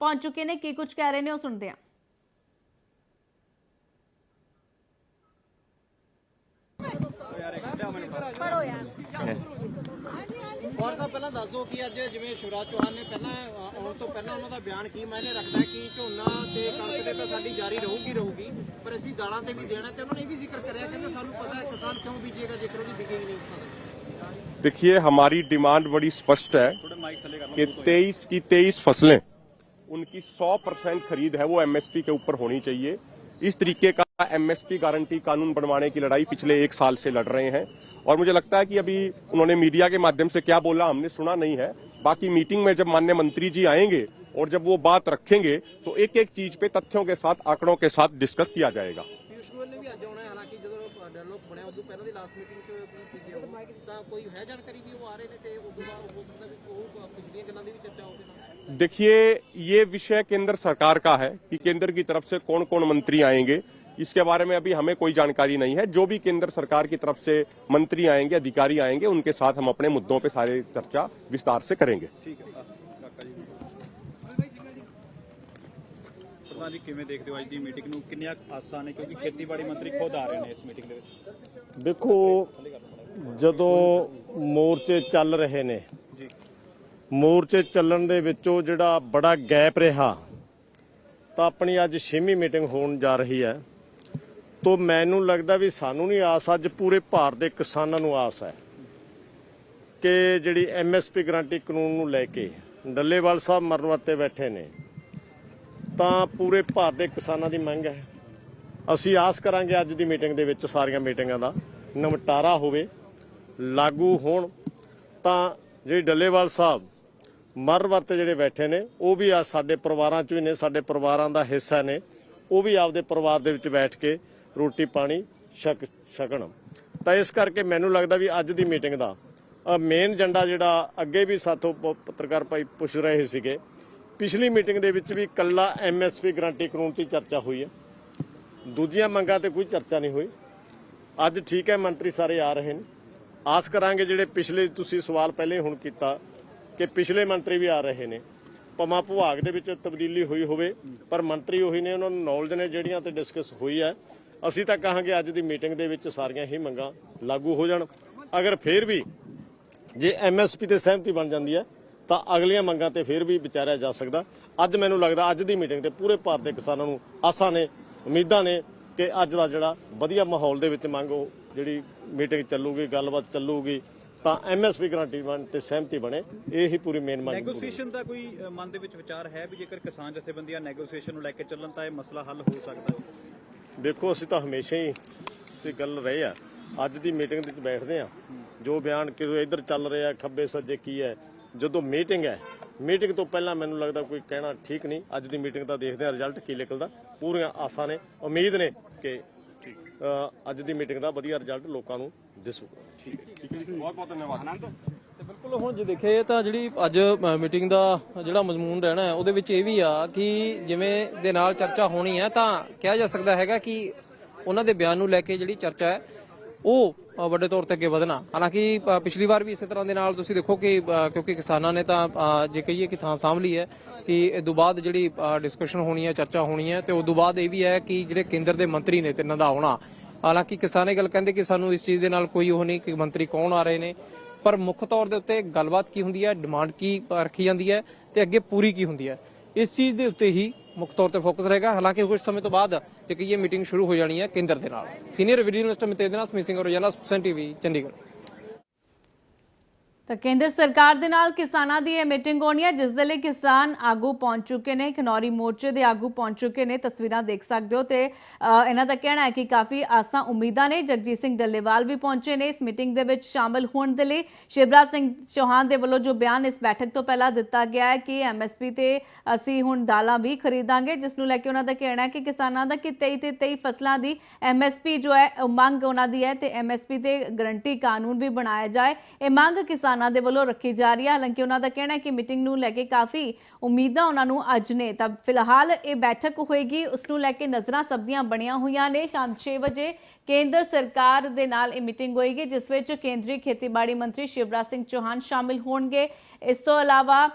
ਪਹੁੰਚ ਚੁੱਕੇ ਨੇ ਕੀ ਕੁਝ ਕਹਿ ਰਹੇ ਨੇ ਉਹ ਸੁਣਦੇ ਹਾਂ ਔਰ ਸਾਹਿਬ ਪਹਿਲਾਂ ਦੱਸ ਦਿਓ ਕਿ ਅੱਜ ਜਿਵੇਂ ਸ਼ਿਵਰਾਜ ਚੌਹਾਨ ਨੇ ਪਹਿਲਾਂ ਅ, ਆਉਣ ਤੋਂ ਪਹਿਲਾਂ ਉਹਨਾਂ ਦਾ ਬਿਆਨ ਕੀ ਮਾਇਨੇ ਰੱਖਦਾ ਹੈ ਕਿ ਝੋਨਾ ਤੇ ਕਣਕ ਤੇ ਤਾਂ ਸਾਡੀ ਜਾਰੀ ਰਹੂਗੀ ਰਹੂਗੀ ਪਰ ਅਸੀਂ ਦਾਲਾਂ ਤੇ ਵੀ ਦੇਣਾ ਤੇ ਉਹਨਾਂ ਨੇ ਇਹ ਵੀ ਜ਼ਿਕਰ ਕਰਿਆ ਕਹਿੰਦੇ ਸਾਨੂੰ ਪਤਾ ਹੈ ਕਿਸਾਨ ਕਿਉਂ ਬੀਜੇਗਾ ਜੇਕਰ ਉਹਦੀ ਵਿਕੇਗੀ ਨਹੀਂ ਫਸਲ देखिए हमारी डिमांड बड़ी स्पष्ट है कि 23 की 23 फसलें उनकी 100 परसेंट खरीद है, वो एमएसपी के ऊपर होनी चाहिए। इस तरीके का एमएसपी गारंटी कानून बनवाने की लड़ाई पिछले एक साल से लड़ रहे हैं। और मुझे लगता है कि अभी उन्होंने मीडिया के माध्यम से क्या बोला, हमने सुना नहीं है। बाकी मीटिंग में जब मान्य मंत्री जी आएँगे और जब वो बात रखेंगे तो एक एक चीज़ पे तथ्यों के साथ, आंकड़ों के साथ डिस्कस किया जाएगा। ਗੋਇਲ ਨੇ ਵੀ ਅੱਜ ਆਉਣਾ ਹੈ ਹਾਲਾਂਕਿ ਜਦੋਂ ਡਾਇਲੋਗ ਬਣਿਆ ਉਦੋਂ ਪਹਿਲਾਂ ਦੀ ਲਾਸਟ ਮੀਟਿੰਗ 'ਚ ਕੀ ਸੀਗੇ ਉਹ ਤਾਂ ਕੋਈ ਹੈ ਜਾਣਕਾਰੀ ਵੀ ਉਹ ਆ ਰਹੇ ਨੇ ਤੇ ਉਦੋਂ ਬਾਅਦ ਹੋ ਸਕਦਾ ਵੀ ਉਹ ਪਿਛਲੀਆਂ ਗੱਲਾਂ ਦੀ ਵੀ ਚਰਚਾ ਹੋਵੇ ਨਾਲ देखिए ये विषय केंद्र सरकार का है कि केंद्र की तरफ से कौन कौन मंत्री आएंगे इसके बारे में अभी हमें कोई जानकारी नहीं है जो भी केंद्र सरकार की तरफ से मंत्री आएंगे अधिकारी आएंगे उनके साथ हम अपने मुद्दों पे सारे चर्चा विस्तार से करेंगे ਪ੍ਰਧਾਨ ਜੀ ਕਿਵੇਂ ਦੇਖਦੇ ਹੋ ਅੱਜ ਦੀ ਮੀਟਿੰਗ ਨੂੰ ਕਿੰਨੀਆਂ ਆਸਾਂ ਨੇ ਕਿਉਂਕਿ ਖੇਤੀਬਾੜੀ ਮੰਤਰੀ ਖੁਦ ਆ ਰਹੇ ਨੇ ਇਸ ਮੀਟਿੰਗ ਦੇ ਵਿੱਚ। ਦੇਖੋ ਜਦੋਂ ਮੋਰਚੇ ਚੱਲ ਰਹੇ ਨੇ ਜੀ। ਮੋਰਚੇ ਚੱਲਣ ਦੇ ਵਿੱਚੋਂ ਜਿਹੜਾ ਬੜਾ ਗੈਪ ਰਿਹਾ ਤਾਂ ਆਪਣੀ ਅੱਜ 6ਵੀਂ ਮੀਟਿੰਗ ਹੋਣ ਜਾ ਰਹੀ ਹੈ। ਤੋਂ ਮੈਨੂੰ ਲੱਗਦਾ ਵੀ ਸਾਨੂੰ ਨਹੀਂ ਆਸ ਅੱਜ ਪੂਰੇ ਭਾਰਤ ਦੇ ਕਿਸਾਨਾਂ ਨੂੰ ਆਸ ਹੈ ਕਿ ਜਿਹੜੀ ਐਮਐਸਪੀ ਗਰੰਟੀ ਕਾਨੂੰਨ ਨੂੰ ਲੈ ਕੇ ਡੱਲੇਵਾਲ ਸਾਹਿਬ ਮਰਨ ਵਰਤੇ ਬੈਠੇ ਨੇ ਤਾਂ ਪੂਰੇ ਭਾਰਤ ਦੇ ਕਿਸਾਨਾਂ ਦੀ ਮੰਗ ਹੈ। ਅਸੀਂ ਆਸ ਕਰਾਂਗੇ ਅੱਜ ਦੀ ਮੀਟਿੰਗ ਦੇ ਵਿੱਚ ਸਾਰੀਆਂ ਮੀਟਿੰਗਾਂ ਦਾ ਨਿਮਟਾਰਾ ਹੋਵੇ, ਲਾਗੂ ਹੋਣ। ਤਾਂ ਜਿਹੜੀ ਡੱਲੇਵਾਲ ਸਾਹਿਬ ਮਰ ਵਰਤੇ ਜਿਹੜੇ ਬੈਠੇ ਨੇ, ਉਹ ਵੀ ਆ ਸਾਡੇ ਪਰਿਵਾਰਾਂ ਚੋਂ ਹੀ ਨੇ, ਸਾਡੇ ਪਰਿਵਾਰਾਂ ਦਾ ਹਿੱਸਾ ਨੇ। ਉਹ ਵੀ ਆਪਦੇ ਪਰਿਵਾਰ ਦੇ ਵਿੱਚ ਬੈਠ ਕੇ ਰੋਟੀ ਪਾਣੀ ਛਕ, ਛਕਣ। ਤਾਂ ਇਸ ਕਰਕੇ ਮੈਨੂੰ ਲੱਗਦਾ ਵੀ ਅੱਜ ਦੀ ਮੀਟਿੰਗ ਦਾ ਮੇਨ ਏਜੰਡਾ ਜਿਹੜਾ ਅੱਗੇ ਵੀ ਸਾਥੋਂ ਪੱਤਰਕਾਰ ਭਾਈ ਪੁੱਛ ਰਹੇ ਸੀਗੇ ਪਿਛਲੀ ਮੀਟਿੰਗ ਦੇ ਵਿੱਚ ਵੀ ਕੱਲਾ ਐਮਐਸਪੀ ਗਰੰਟੀ ਕਾਨੂੰਨ ਦੀ ਚਰਚਾ ਹੋਈ ਹੈ। ਦੂਜੀਆਂ ਮੰਗਾਂ ਤੇ ਕੋਈ ਚਰਚਾ ਨਹੀਂ ਹੋਈ। ਅੱਜ ਠੀਕ ਹੈ, ਮੰਤਰੀ ਸਾਰੇ ਆ ਰਹੇ ਨੇ। ਆਸ ਕਰਾਂਗੇ ਜਿਹੜੇ ਪਿਛਲੇ ਤੁਸੀਂ ਸਵਾਲ ਪਹਿਲੇ ਹੁਣ ਕੀਤਾ ਕਿ ਪਿਛਲੇ ਮੰਤਰੀ ਵੀ ਆ ਰਹੇ ਨੇ। ਪਮਾ ਭੁਆਗ ਦੇ ਵਿੱਚ ਤਬਦੀਲੀ ਹੋਈ ਹੋਵੇ, ਪਰ ਮੰਤਰੀ ਉਹੀ ਨੇ, ਉਹਨਾਂ ਨੂੰ ਨੌਲੇਜ ਨੇ ਜਿਹੜੀਆਂ ਤੇ ਡਿਸਕਸ ਹੋਈ ਹੈ। ਅਸੀਂ ਤਾਂ ਕਹਾਂਗੇ ਅੱਜ ਦੀ ਮੀਟਿੰਗ ਦੇ ਵਿੱਚ ਸਾਰੀਆਂ ਹੀ ਮੰਗਾਂ ਲਾਗੂ ਹੋ ਜਾਣ। ਅਗਰ ਫੇਰ ਵੀ ਜੇ ਐਮਐਸਪੀ ਤੇ ਸਹਿਮਤੀ ਬਣ ਜਾਂਦੀ ਹੈ ਤਾਂ ਅਗਲੀਆਂ ਮੰਗਾਂ ਤੇ ਫਿਰ ਵੀ ਵਿਚਾਰਿਆ ਜਾ ਸਕਦਾ। ਅੱਜ ਮੈਨੂੰ ਲੱਗਦਾ ਅੱਜ ਦੀ ਮੀਟਿੰਗ ਤੇ ਪੂਰੇ ਭਾਰਤ ਦੇ ਕਿਸਾਨਾਂ ਨੂੰ ਆਸਾਂ ਨੇ ਉਮੀਦਾਂ ਨੇ ਕਿ ਅੱਜ ਦਾ ਜਿਹੜਾ ਵਧੀਆ ਮਾਹੌਲ ਦੇ ਵਿੱਚ ਮੰਗ ਉਹ ਜਿਹੜੀ ਮੀਟਿੰਗ ਚੱਲੂਗੀ ਗੱਲਬਾਤ ਚੱਲੂਗੀ ਤਾਂ ਐਮਐਸਪੀ ਗਰੰਟੀ ਬਣ ਤੇ ਸਹਿਮਤੀ ਬਣੇ ਇਹ ਹੀ ਪੂਰੀ ਮੇਨ ਮੰਗ ਨੈਗੋਸੀਏਸ਼ਨ ਦਾ ਕੋਈ ਮਨ ਦੇ ਵਿੱਚ ਵਿਚਾਰ ਹੈ ਵੀ ਜੇਕਰ ਕਿਸਾਨ ਜਥੇਬੰਦੀਆਂ ਨੈਗੋਸੀਏਸ਼ਨ ਨੂੰ ਲੈ ਕੇ ਚੱਲਣ ਤਾਂ ਇਹ ਮਸਲਾ ਹੱਲ ਹੋ ਸਕਦਾ ਹੈ? ਦੇਖੋ ਅਸੀਂ ਤਾਂ ਹਮੇਸ਼ਾ ਹੀ ਤੇ ਗੱਲ ਰਹੇ ਆ। ਅੱਜ ਦੀ ਮੀਟਿੰਗ ਦੇ ਵਿੱਚ ਬੈਠਦੇ ਆ। ਜੋ ਬਿਆਨ ਕਿ ਇੱਧਰ ਚੱਲ ਰਿਹਾ ਖੱਬੇ ਸੱਜੇ ਕੀ ਹੈ ਜਦੋਂ ਮੀਟਿੰਗ ਹੈ ਮੀਟਿੰਗ ਤੋਂ ਪਹਿਲਾਂ ਮੈਨੂੰ ਲੱਗਦਾ ਕੋਈ ਕਹਿਣਾ ਠੀਕ ਨਹੀਂ। ਅੱਜ ਦੀ ਮੀਟਿੰਗ ਦਾ ਦੇਖਦੇ ਹਾਂ ਰਿਜ਼ਲਟ ਕੀ ਨਿਕਲਦਾ। ਪੂਰੀਆਂ ਆਸਾਂ ਨੇ। ਉਮੀਦ ਨੇ ਕਿ ਅੱਜ ਦੀ ਮੀਟਿੰਗ ਦਾ ਵਧੀਆ ਰਿਜ਼ਲਟ ਲੋਕਾਂ ਨੂੰ ਦਿਸੂਗਾ ਠੀਕ ਹੈ ਬਹੁਤ ਬਹੁਤ ਧੰਨਵਾਦ। ਆਨੰਦ? ਤੇ ਬਿਲਕੁਲ ਹੁਣ ਜੇ ਦੇਖੇ ਤਾਂ ਜਿਹੜੀ ਅੱਜ ਮੀਟਿੰਗ ਦਾ ਜਿਹੜਾ ਮਜ਼ਮੂਨ ਰਹਿਣਾ ਉਹਦੇ ਵਿੱਚ ਇਹ ਵੀ ਆ ਕਿ ਜਿਵੇਂ ਦੇ ਨਾਲ ਚਰਚਾ ਹੋਣੀ ਹੈ ਤਾਂ ਕਿਹਾ ਜਾ ਸਕਦਾ ਹੈਗਾ ਕਿ ਉਹਨਾਂ ਦੇ ਬਿਆਨ ਨੂੰ ਲੈ ਕੇ ਜਿਹੜੀ ਚਰਚਾ ਹੈ ਉਹ ਵੱਡੇ ਤੌਰ ਤੇ ਅੱਗੇ ਵਧਣਾ। ਹਾਲਾਂਕਿ ਪਿਛਲੀ ਵਾਰ ਵੀ ਇਸੇ ਤਰ੍ਹਾਂ ਦੇ ਨਾਲ ਤੁਸੀਂ ਦੇਖੋ ਕਿ ਕਿਉਂਕਿ ਕਿਸਾਨਾਂ ਨੇ ਤਾਂ ਜੇ ਕਹੀਏ ਕਿ ਥਾਂ ਸਾਂਭ ਲਈ ਹੈ ਕਿ ਇਹ ਤੋਂ ਬਾਅਦ ਜਿਹੜੀ ਡਿਸਕਸ਼ਨ ਹੋਣੀ ਹੈ, ਚਰਚਾ ਹੋਣੀ ਹੈ ਤੇ ਉਸ ਤੋਂ ਬਾਅਦ ਇਹ ਵੀ ਹੈ ਕਿ ਜਿਹੜੇ ਕੇਂਦਰ ਦੇ ਮੰਤਰੀ ਨੇ ਤਿੰਨਾਂ ਦਾ ਆਉਣਾ। ਹਾਲਾਂਕਿ ਕਿਸਾਨ ਇਹ ਗੱਲ ਕਹਿੰਦੇ ਕਿ ਸਾਨੂੰ ਇਸ ਚੀਜ਼ ਦੇ ਨਾਲ ਕੋਈ ਉਹ ਨਹੀਂ ਕਿ ਮੰਤਰੀ ਕੌਣ ਆ ਰਹੇ ਨੇ। ਪਰ ਮੁੱਖ ਤੌਰ ਦੇ ਉੱਤੇ ਗੱਲਬਾਤ ਕੀ ਹੁੰਦੀ ਹੈ? ਡਿਮਾਂਡ ਕੀ ਰੱਖੀ ਜਾਂਦੀ ਹੈ? ਤੇ ਅੱਗੇ ਪੂਰੀ ਕੀ ਹੁੰਦੀ ਹੈ? ਇਸ ਚੀਜ਼ ਦੇ ਉੱਤੇ ਹੀ ਮੁੱਖ ਤੌਰ ਤੇ ਫੋਕਸ ਰਹੇਗਾ। ਹਾਲਾਂਕਿ ਕੁਝ ਸਮੇਂ ਤੋਂ ਬਾਅਦ ਜੇ ਕਹੀਏ ਮੀਟਿੰਗ ਸ਼ੁਰੂ ਹੋ ਜਾਣੀ ਹੈ ਕੇਂਦਰ ਦੇ ਨਾਲ। ਸੀਨੀਅਰ ਵੀਡੀਓ ਜਰਨਲਿਸਟ ਮਿਤੇ ਦੇ ਨਾਲ ਸਮੀਤ ਸਿੰਘ ਰੋਜ਼ਾਨਾ ਸਪੋਕਸਨ ਟੀਵੀ, ਚੰਡੀਗੜ੍ਹ। ਤਾਂ ਕੇਂਦਰ ਸਰਕਾਰ ਦੇ ਨਾਲ ਕਿਸਾਨਾਂ ਦੀ ਇਹ ਮੀਟਿੰਗ ਹੋਣੀ ਹੈ, ਜਿਸ ਦੇ ਲਈ ਕਿਸਾਨ ਆਗੂ ਪਹੁੰਚ ਚੁੱਕੇ ਨੇ, ਖਨੌਰੀ ਮੋਰਚੇ ਦੇ ਆਗੂ ਪਹੁੰਚ ਚੁੱਕੇ ਨੇ, ਤਸਵੀਰਾਂ ਦੇਖ ਸਕਦੇ ਹੋ ਤੇ ਇਹਨਾਂ ਦਾ ਕਹਿਣਾ ਹੈ ਕਿ ਕਾਫੀ ਆਸਾਂ ਉਮੀਦਾਂ ਨੇ, ਜਗਜੀਤ ਸਿੰਘ ਡੱਲੇਵਾਲ ਵੀ ਪਹੁੰਚੇ ਨੇ ਇਸ ਮੀਟਿੰਗ ਦੇ ਵਿੱਚ ਸ਼ਾਮਲ ਹੋਣ ਦੇ ਲਈ। ਸ਼ਿਵਰਾਜ ਸਿੰਘ ਚੌਹਾਨ ਦੇ ਵੱਲੋਂ ਜੋ ਬਿਆਨ ਇਸ ਬੈਠਕ ਤੋਂ ਪਹਿਲਾਂ ਦਿੱਤਾ ਗਿਆ ਹੈ ਕਿ ਐਮਐਸਪੀ ਤੇ ਅਸੀਂ ਹੁਣ ਦਾਲਾਂ ਵੀ ਖਰੀਦਾਂਗੇ, ਜਿਸ ਨੂੰ ਲੈ ਕੇ ਉਹਨਾਂ ਦਾ ਕਹਿਣਾ ਹੈ ਕਿ ਕਿਸਾਨਾਂ ਦਾ ਕਿ 23 ਤੇ 23 ਫਸਲਾਂ ਦੀ ਐਮਐਸਪੀ ਜੋ ਹੈ, ਉਹ ਮੰਗ ਉਹਨਾਂ ਦੀ ਹੈ ਤੇ ਐਮਐਸਪੀ ਤੇ ਗਰੰਟੀ ਕਾਨੂੰਨ ਵੀ ਬਣਾਇਆ ਜਾਏ। ਇਹ ਮੰਗ ਕਿਸਾਨ ਕਿਸਾਨਾਂ ਦੇ ਵੱਲੋਂ ਰੱਖੀ ਜਾ ਰਹੀ ਹੈ। ਹਾਲਾਂਕਿ ਉਹਨਾਂ ਦਾ ਕਹਿਣਾ ਹੈ ਕਿ ਮੀਟਿੰਗ ਨੂੰ ਲੈ ਕੇ ਕਾਫੀ ਉਮੀਦਾਂ ਉਹਨਾਂ ਨੂੰ ਅੱਜ ਨੇ। ਤਾਂ ਫਿਲਹਾਲ ਇਹ ਬੈਠਕ ਹੋਏਗੀ। ਉਸ ਨੂੰ ਲੈ ਕੇ ਨਜ਼ਰਾਂ ਸਭ ਦੀਆਂ ਬਣੀਆਂ ਹੋਈਆਂ ਨੇ। ਸ਼ਾਮ 6 ਵਜੇ ਕੇਂਦਰ ਸਰਕਾਰ ਦੇ ਨਾਲ ਇਹ ਮੀਟਿੰਗ ਹੋਏਗੀ, ਜਿਸ ਵਿੱਚ ਕੇਂਦਰੀ ਖੇਤੀਬਾੜੀ ਮੰਤਰੀ ਸ਼ਿਵਰਾਜ ਸਿੰਘ ਚੌਹਾਨ ਸ਼ਾਮਿਲ ਹੋਣਗੇ। ਇਸ ਤੋਂ ਇਲਾਵਾ